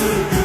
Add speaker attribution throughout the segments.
Speaker 1: to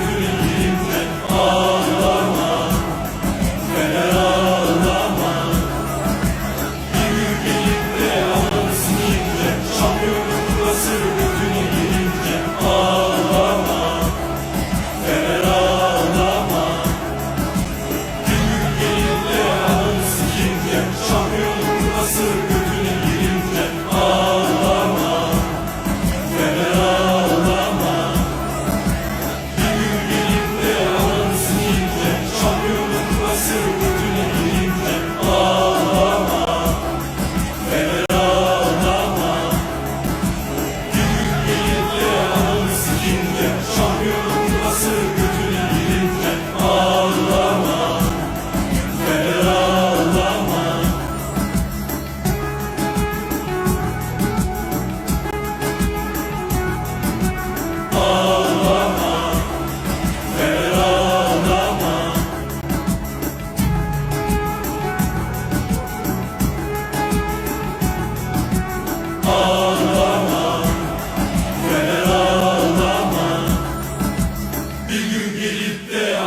Speaker 1: Git de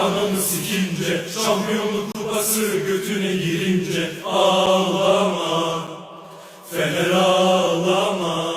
Speaker 1: sikince Şampiyonluk kupası götüne girince. Ağlama Fener ağlama.